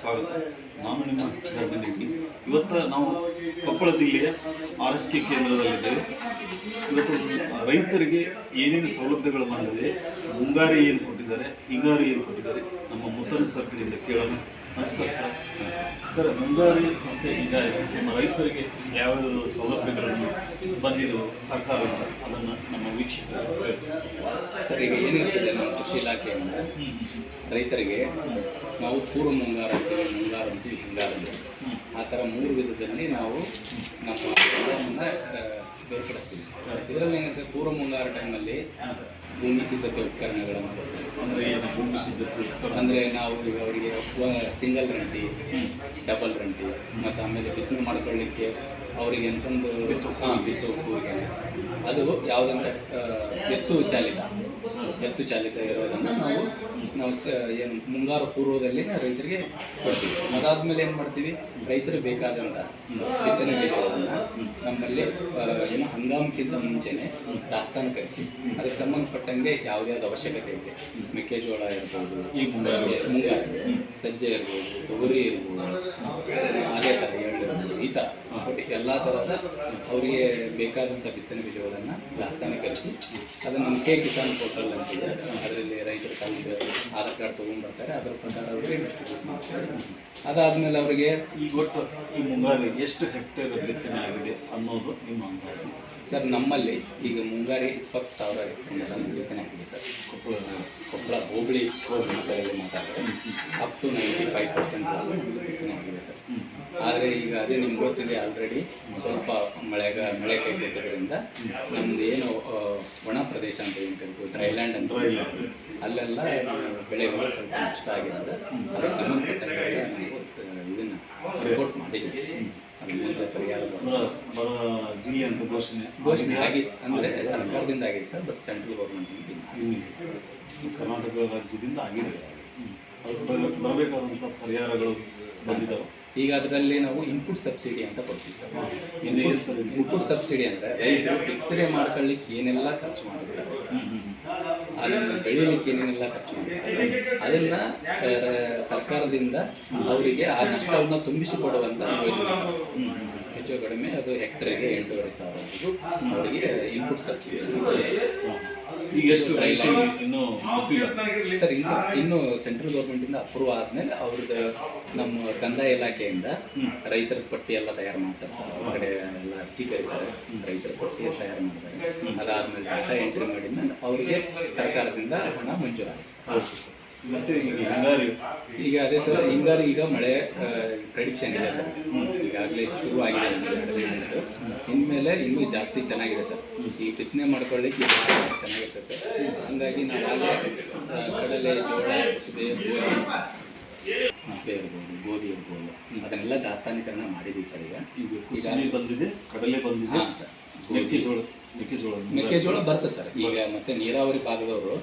ಸ್ವಾಗತ ನಾನು ನಿಮ್ಮ ಇವತ್ತ ನಾವು ಕೊಪ್ಪಳ ಜಿಲ್ಲೆಯ ಆರ್ ಎಸ್ ಕೆ ಕೇಂದ್ರದಲ್ಲಿದ್ದೇವೆ. ಇವತ್ತು ರೈತರಿಗೆ ಏನೇನು ಸೌಲಭ್ಯಗಳು ಬಂದಿದೆ, ಮುಂಗಾರಿ ಏನು ಕೊಟ್ಟಿದ್ದಾರೆ, ಹಿಂಗಾರಿ ಏನು ಕೊಟ್ಟಿದ್ದಾರೆ, ನಮ್ಮ ಮುತ್ತನ ಕಡೆಯಿಂದ ಕೇಳೋಣ. ನಮಸ್ಕಾರ ಸರ್ ಸರ್ ಮುಂಗಾರಿ ಮತ್ತು ನಮ್ಮ ರೈತರಿಗೆ ಯಾವ ಸೌಲಭ್ಯಗಳನ್ನು ಬಂದಿದ್ದು ಸರ್ಕಾರದಿಂದ ಅದನ್ನು ನಮ್ಮ ವೀಕ್ಷಕರು ಸರ್ ಈಗ ಏನಿರ್ತದೆ ನಮ್ಮ ಕೃಷಿ ಇಲಾಖೆಯಿಂದ ರೈತರಿಗೆ ನಾವು ಪೂರ್ವ ಮುಂಗಾರು ಅಂತೀವಿ ಮುಂಗಾರು ಅಂತೀವಿ ಹಿಂಗಾರು ಅಂತೀವಿ ಆ ಥರ ಮೂರು ವಿಧದಲ್ಲಿ ನಾವು ನಮ್ಮ ಬೆಳೆಯನ್ನು ಬೇರ್ಪಡಿಸ್ತೀವಿ. ಇದರಲ್ಲಿ ಏನಿರ್ತದೆ ಪೂರ್ವ ಮುಂಗಾರು ಟೈಮಲ್ಲಿ ಭೂಮಿ ಸಿದ್ಧತೆ ಉಪಕರಣಗಳನ್ನು ಕೊಡ್ತೀವಿ ಅಂದರೆ ಏನು ಭೂಮಿ ಸಿದ್ಧತೆ ಅಂದರೆ ನಾವು ಈಗ ಅವರಿಗೆ ಸಿಂಗಲ್ ರಂಟಿ ಡಬಲ್ ರಂಟಿ ಮತ್ತು ಆಮೇಲೆ ಬಿತ್ತನೆ ಮಾಡ್ಕೊಳ್ಳಿಕ್ಕೆ ಅವರಿಗೆ ಅಂತಂದು ಹಾಂ ಬಿತ್ತು ಕೂರಿಗೆ ಅದು ಯಾವುದಂದ್ರೆ ಎತ್ತು ಚಾಲಿತ ಎತ್ತು ಚಾಲಿತ ಇರೋದನ್ನು ನಾವು ನಾವು ಸ ಏನು ಮುಂಗಾರು ಪೂರ್ವದಲ್ಲಿ ರೈತರಿಗೆ ಕೊಡ್ತೀವಿ. ಅದಾದ್ಮೇಲೆ ಏನು ಮಾಡ್ತೀವಿ? ರೈತರಿಗೆ ಬೇಕಾದಂಥ ಬಿತ್ತನೆ ಬೀಜಗಳನ್ನು ನಮ್ಮಲ್ಲಿ ಏನೋ ಹಂಗಾಮಕ್ಕಿಂತ ಮುಂಚೆನೆ ದಾಸ್ತಾನು ಕರೆಸಿ ಅದಕ್ಕೆ ಸಂಬಂಧಪಟ್ಟಂಗೆ ಯಾವುದ್ಯಾವ್ದು ಅವಶ್ಯಕತೆ ಇದೆ ಮೆಕ್ಕೆಜೋಳ ಇರ್ಬೋದು ಮುಂಗಾರು. ಸಜ್ಜೆ ಸಜ್ಜೆ ಇರ್ಬೋದು ತೊಗರಿ ಇರ್ಬೋದು ಅದೇ ಥರ ಎಳ್ಳು ಇರ್ಬೋದು ಈ ಥರ ಒಟ್ಟು ಎಲ್ಲ ಥರದ ಅವರಿಗೆ ಬೇಕಾದಂಥ ಬಿತ್ತನೆ ಬೀಜಗಳನ್ನು ದಾಸ್ತಾನೆ ಕಳಿಸಿ ಅದನ್ನು ನಮ್ಮ ಕೆ ಕಿಸಾನ್ ಪೋರ್ಟಲ್ ಅಂತಿದೆ ಅದರಲ್ಲಿ ರೈತರ ತಮ್ಮ ಆಧಾರ್ ಕಾರ್ಡ್ ತೊಗೊಂಡ್ಬರ್ತಾರೆ ಅದರ ಪ್ರಕಾರ ಅವರಿಗೆ ಡಿಸ್ಟ್ರಿಬ್ಯೂಟ್ ಮಾಡ್ತಾರೆ. ಅದಾದಮೇಲೆ ಅವರಿಗೆ ಈ ಒಟ್ಟು ಈ ಮುಂಗಾರಿ ಎಷ್ಟು ಹೆಕ್ಟೇರ್ ಬಿತ್ತನೆ ಆಗಿದೆ ಅನ್ನೋದು ನಿಮ್ಮ ಅಂದಾಜು? ಸರ್ ನಮ್ಮಲ್ಲಿ ಈಗ ಮುಂಗಾರಿ ಇಪ್ಪತ್ತು ಸಾವಿರ ಹೆಕ್ಟೇರ್ ಬಿತ್ತನೆ ಆಗಿದೆ ಸರ್. ಕೊಪ್ಪಳ ಕೊಪ್ಪಳ ಹೋಬಳಿ ಮಾತಾಡಿದ್ರೆ up to ninety five percent ಬಿತ್ತನೆ ಆಗಿದೆ ಸರ್. ಆದರೆ ಈಗ ಅದೇ ನಿಮ್ಗೆ ಗೊತ್ತಿದೆ ಆಲ್ರೆಡಿ ಸ್ವಲ್ಪ ಮಳೆಗ ಮಳೆ ಕೈ ಕೊಟ್ಟಿದ್ದರಿಂದ ನಮ್ದು ಏನು ಒಣ ಪ್ರದೇಶ ಅಂತ ಏನು ಡ್ರೈಲ್ಯಾಂಡ್ ಅಂತ. ಅಲ್ಲೆಲ್ಲ ಬೆಳೆಗಳು ಸ್ವಲ್ಪ ನಷ್ಟ ಆಗಿರೋದು. ಅದಕ್ಕೆ ಸಂಬಂಧಪಟ್ಟಂಗೆ ನಾವು ಇದನ್ನ ರಿಪೋರ್ಟ್ ಮಾಡಿದ್ದೀವಿ ಅದ್ರ ಅಂದ್ರೆ ಜಿಲ್ಲೆ ಅಂತ ಘೋಷಣೆ. ಘೋಷಣೆ ಆಗಿ ಅಂದರೆ ಸರ್ಕಾರದಿಂದ ಆಗಿದೆ sir but central government Karnataka ರಾಜ್ಯದಿಂದ ಆಗಿದೆ. ಅದಕ್ಕೆ ಬರಬೇಕಾದಂಥ ಪರಿಹಾರಗಳು ಬಂದಿದ್ದಾವೆ ಈಗ ಅದರಲ್ಲಿ ನಾವು ಇನ್ಪುಟ್ ಸಬ್ಸಿಡಿ ಅಂತ ಕೊಡ್ತೀವಿ ಸರ್? ಇನ್ಪುಟ್ ಸಬ್ಸಿಡಿ ಅಂದ್ರೆ ರೈತರು ಬಿತ್ತನೆ ಮಾಡ್ಕೊಳ್ಳಿಕ್ಕೆ ಏನೆಲ್ಲ ಖರ್ಚು ಮಾಡಿರ್ತಾರೆ ಅದನ್ನು ಬೆಳೀಲಿಕ್ಕೆ ಏನೇನೆಲ್ಲ ಖರ್ಚು ಮಾಡಿರ್ತಾರೆ ಅದನ್ನ ಸರ್ಕಾರದಿಂದ ಅವರಿಗೆ ಆ ನಷ್ಟವನ್ನು ತುಂಬಿಸಿಕೊಡುವಂತ ಯೋಜನೆ. ಹೆಚ್ಚು ಕಡಿಮೆ ಅದು ಹೆಕ್ಟರ್ಗೆ ಎಂಟೂವರೆ ಸಾವಿರ ಅವರಿಗೆ ಇನ್ಪುಟ್ ಸಬ್ಸಿಡಿ ಈಗ ಎಷ್ಟು ಇನ್ನೂ ಸರ್ ಇನ್ನು ಇನ್ನು ಸೆಂಟ್ರಲ್ ಗೌರ್ಮೆಂಟ್ ಇಂದ ಅಪ್ರೂವ್ ಆದ್ಮೇಲೆ ಅವ್ರದ್ದು ನಮ್ಮ ಕಂದಾಯ ಇಲಾಖೆಯಿಂದ ರೈತರ ಪಟ್ಟಿ ಎಲ್ಲ ತಯಾರು ಮಾಡ್ತಾರೆ ಸರ್ ಅವ್ರ ಕಡೆ ಎಲ್ಲ ಅರ್ಜಿ ಕರೀತಾರೆ ರೈತರ ಪಟ್ಟಿ ತಯಾರು ಮಾಡ್ತಾರೆ. ಅದಾದ್ಮೇಲೆ ಡಾಟಾ ಎಂಟ್ರಿ ಮಾಡಿದ್ಮೇಲೆ ಅವರಿಗೆ ಸರ್ಕಾರದಿಂದ ಹಣ ಮಂಜೂರಾಗುತ್ತೆ. ಈಗ ಅದೇ ಸರ್, ಹಿಂಗಾರು ಈಗ ಮಳೆ ಪ್ರೆಡಿಕ್ಷನ್ ಇದೆ ಸರ್. ಈಗಾಗಲೇ ಶುರು ಆಗಿದೆ. ಇನ್ಮೇಲೆ ಇನ್ನೂ ಜಾಸ್ತಿ ಚೆನ್ನಾಗಿದೆ ಸರ್. ಈ ಬಿತ್ತನೆ ಮಾಡ್ಕೊಳ್ಳಿಕ್ಕೆ ಚೆನ್ನಾಗಿರುತ್ತೆ ಸರ್. ಹಂಗಾಗಿ ನಾವು ಕಡಲೆ, ಜೋಳ ಕುಸುಬೆ ಮತ್ತೆ ಇರ್ಬೋದು ಗೋಧಿ ಇರ್ಬೋದು ಅದನ್ನೆಲ್ಲ ದಾಸ್ತಾನೀಕರಣ ಮಾಡಿದೀವಿ ಸರ್ ಈಗ. ಈಗ ಬಂದಿದೆ ಕಡಲೆ ಬಂದಿದೆ ಹಾಂ ಸರ್. ಮೆಕ್ಕೆಜೋಳ ಮೆಕ್ಕೆಜೋಳ ಮೆಕ್ಕೆಜೋಳ ಬರ್ತದೆ ಸರ್. ಈಗ ಮತ್ತೆ ನೀರಾವರಿ ಭಾಗದವರು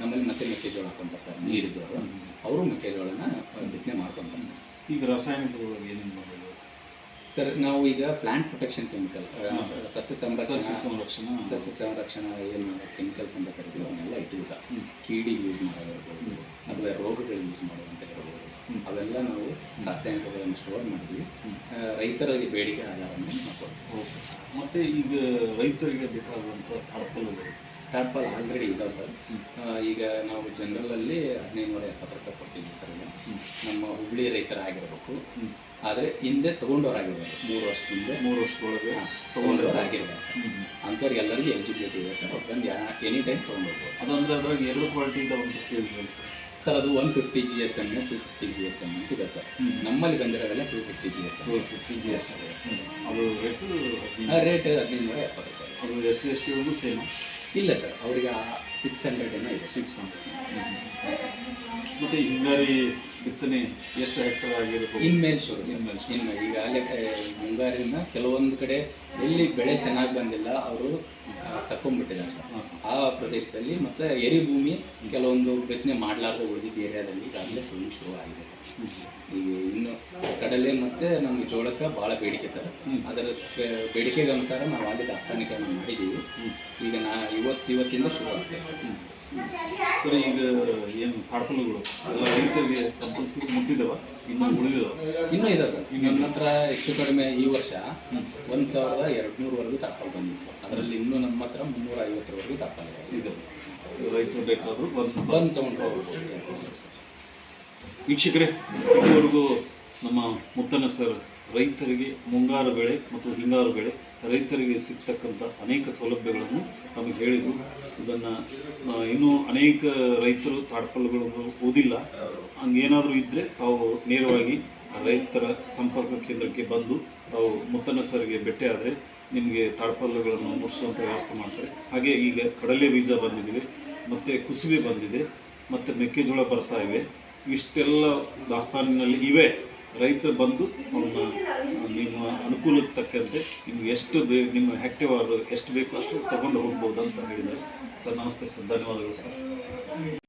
ನಮ್ಮಲ್ಲಿ ಮತ್ತೆ ಮೆಕ್ಕೆಜೋಳ ಹಾಕೊಂತಾರೆ ಸರ್ ನೀರಿದ್ದವರು. ಅವರು ಮೆಕ್ಕೆಜೋಳನ ಬಿತ್ತನೆ ಮಾಡ್ಕೊಂತಾರೆ. ಈಗ ರಾಸಾಯನಿಕಗಳು ಏನೇನು ಮಾಡೋದು ಸರ್ ನಾವು ಈಗ ಪ್ಲಾಂಟ್ ಪ್ರೊಟೆಕ್ಷನ್ ಕೆಮಿಕಲ್ ಸಸ್ಯ ಸಂರಕ್ಷಣಾ ಸಸ್ಯ ಸಂರಕ್ಷಣಾ ಸಸ್ಯ ಸಂರಕ್ಷಣಾ ಏನು ಕೆಮಿಕಲ್ಸ್ ಅಂತ ಕರಿತೀವಿ ಅವನ್ನೆಲ್ಲ ಇಟ್ಟಿವಿ ಸರ್. ಕೀಡಿ ಯೂಸ್ ಮಾಡೋದಿರ್ಬೋದು ಅಥವಾ ರೋಗಗಳು ಯೂಸ್ ಮಾಡೋದಂತ ಇರ್ಬೋದು ಅವೆಲ್ಲ ನಾವು ರಾಸಾಯನಿಕಗಳನ್ನು ಸ್ಟೋರ್ ಮಾಡಿದ್ವಿ. ರೈತರಿಗೆ ಬೇಡಿಕೆ ಆಧಾರವನ್ನು ಓಕೆ ಸರ್. ಮತ್ತೆ ಈಗ ರೈತರಿಗೆ ಬೇಕಾಗುವಂಥ ತಡಪಲ್ಗಳು ತಡಪಲ್ ಆಲ್ರೆಡಿ ಇದಾವೆ ಸರ್. ಈಗ ನಾವು ಜನರಲಲ್ಲಿ ಹದಿನೈದು ನೂರ ಎಪ್ಪತ್ತು ರೂಪಾಯಿ ಕೊಡ್ತೀವಿ ಸರ್ ಈಗ. ನಮ್ಮ ಹುಬ್ಳಿ ರೈತರಾಗಿರ್ಬೇಕು ಆದರೆ ಹಿಂದೆ ತೊಗೊಂಡವರಾಗಿರ್ಬೇಕು ಮೂರು ವರ್ಷದಿಂದ ಮೂರು ವರ್ಷದೊಳಗೆ ತೊಗೊಂಡವರಾಗಿರ್ಬೇಕು ಸರ್. ಅಂಥವ್ರಿಗೆ ಎಲ್ಲರಿಗೂ ಎಲಿಜಿಬಿಲಿಟಿ ಇದೆ ಸರ್. ಅವ್ರು ಬಂದು ಎನಿ ಟೈಮ್ ತೊಗೊಂಡೋಗ್ಬೋದು ಅದಂದ್ರೆ ಅದ್ರಾಗ ಎರಡು ಕ್ವಾಲಿಟಿ ಇದಾವೆ ಅಂತ ಕೇಳಿದ್ವಿ ಸರ್. ಸರ್ ಅದು one fifty G S M two fifty G S M ಇದೆ ಸರ್ ನಮ್ಮಲ್ಲಿ ಬಂದಿರೋದೆಲ್ಲ two fifty G S M fifty G S ಅದು ರೇಟು ರೇಟ್ ಹದಿನೈದು ಎಪ್ಪತ್ತು ಸರ್ ಅದು ಎಸ್ ಸಿ ಎಸ್ ಒಂದು ಸೇಮ್ ಇಲ್ಲ ಸರ್ ಅವರಿಗೆ ಸಿಕ್ಸ್ ಹಂಡ್ರೆಡ್ ಏನೋ ಇದೆ. ಸಿಕ್ಸ್ ಹಂಡ್ರೆಡ್ ಮತ್ತು ಹಿಂಗಾರಿ ಬಿತ್ತನೆ ಎಷ್ಟು ಹೆಕ್ಟರ್ ಆಗಿರ್ಬೋದು ಇನ್ಮೇಲೆ ಶುರು ಇನ್ಮೇಲೆ ಈಗ ಅಲ್ಲೇ ಈಗಾಗಲೇ ಮುಂಗಾರಿನ ಕೆಲವೊಂದು ಕಡೆ ಎಲ್ಲಿ ಬೆಳೆ ಚೆನ್ನಾಗಿ ಬಂದಿಲ್ಲ ಅವರು ತಕ್ಕೊಂಡ್ಬಿಟ್ಟಿದ್ದಾರೆ ಆ ಪ್ರದೇಶದಲ್ಲಿ ಮತ್ತೆ ಎರಿ ಭೂಮಿ ಕೆಲವೊಂದು ಬಿತ್ತನೆ ಮಾಡಲಾರ್ದ ಉಳಿದಿದ್ದ ಏರಿಯಾದಲ್ಲಿ ಈಗಾಗಲೇ ಸುಳ್ಳು ಶುರು ಆಗಿದೆ ಈಗ ಇನ್ನು ಕಡಲೆ ಮತ್ತೆ ನಮ್ಮ ಜೋಳಕ್ಕೆ ಭಾಳ ಬೇಡಿಕೆ ಸರ್. ಅದರ ಬೇಡಿಕೆಗೆ ಅನುಸಾರ ನಾವು ಅಲ್ಲಿ ದಾಸ್ತಾನಿಕರಣ ಮಾಡಿದ್ದೀವಿ ಈಗ ನಾ ಇವತ್ತು ಇವತ್ತಿಂದ ಶುರು ಆಗ್ತದೆ ಸರ್ ಸರ್ ಈಗ ಏನು ಕಾಡ್ಕೊಂಡು ಎಲ್ಲ ರೈತರಿಗೆ ಕಂಪಲ್ಸರಿ ಮುಟ್ಟಿದವ ಇನ್ನು ಉಳಿದಿದವ. ಇನ್ನೂ ಇದೆ ಸರ್ ನನ್ನ ಹತ್ರ ಹೆಚ್ಚು ಕಡಿಮೆ ಈ ವರ್ಷ ಒಂದು ಸಾವಿರದ ಎರಡು ನೂರವರೆಗೂ ಬಂದಿತ್ತು. ಅದರಲ್ಲಿ ಇನ್ನೂ ನಮ್ಮ ಹತ್ರ ಮುನ್ನೂರ ಐವತ್ತರವರೆಗೂ ಇದೆ. ರೈತರು ಬೇಕಾದರೂ ಬಂದು ಬಂದು ತೊಗೊಂಡು ಹೋಗ್ಬೋದು. ವೀಕ್ಷಕರೇ ಇದುವರೆಗೂ ನಮ್ಮ ಮುತ್ತನ ಸರ್ ರೈತರಿಗೆ ಮುಂಗಾರು ಬೆಳೆ ಮತ್ತು ಹಿಂಗಾರು ಬೆಳೆ, ರೈತರಿಗೆ ಸಿಗ್ತಕ್ಕಂಥ ಅನೇಕ ಸೌಲಭ್ಯಗಳನ್ನು ನಮಗೆ ಹೇಳಿದರು. ಇದನ್ನು ಇನ್ನೂ ಅನೇಕ ರೈತರು ತಾಡ್ಪಲ್ಲುಗಳನ್ನು ಓದಿಲ್ಲ. ಹಂಗೇನಾದರೂ ಇದ್ದರೆ ತಾವು ನೇರವಾಗಿ ರೈತರ ಸಂಪರ್ಕ ಕೇಂದ್ರಕ್ಕೆ ಬಂದು ತಾವು ಮುತ್ತನ ಸರಿಗೆ ಭೇಟಿ ಆದರೆ ನಿಮಗೆ ತಾಡ್ಪಲ್ಲುಗಳನ್ನು ಮುಟ್ಟಿಸುವಂಥ ವ್ಯವಸ್ಥೆ ಮಾಡ್ತಾರೆ. ಹಾಗೆ ಈಗ ಕಡಲೆ ಬೀಜ ಬಂದಿದೆ ಮತ್ತು ಕುಸುಬೆ ಬಂದಿದೆ, ಮತ್ತು ಮೆಕ್ಕೆಜೋಳ ಬರ್ತಾ ಇವೆ. ಇಷ್ಟೆಲ್ಲ ದಾಸ್ತಾನಿನಲ್ಲಿ ಇವೆ. ರೈತರು ಬಂದು ಅವನ್ನ ನಿಮ್ಮ ಅನುಕೂಲಕ್ಕೆ ತಕ್ಕಂತೆ ನಿಮ್ಗೆ ಎಷ್ಟು ಬೇ, ನಿಮ್ಮ ಹೆಕ್ಟೇವಾರು ಎಷ್ಟು ಬೇಕು ಅಷ್ಟು ತಗೊಂಡು ಹೋಗ್ಬೋದು ಅಂತ ಹೇಳಿದ್ದಾರೆ. ಸರ್, ನಮಸ್ತೆ ಸರ್. ಧನ್ಯವಾದಗಳು, ಸರ್.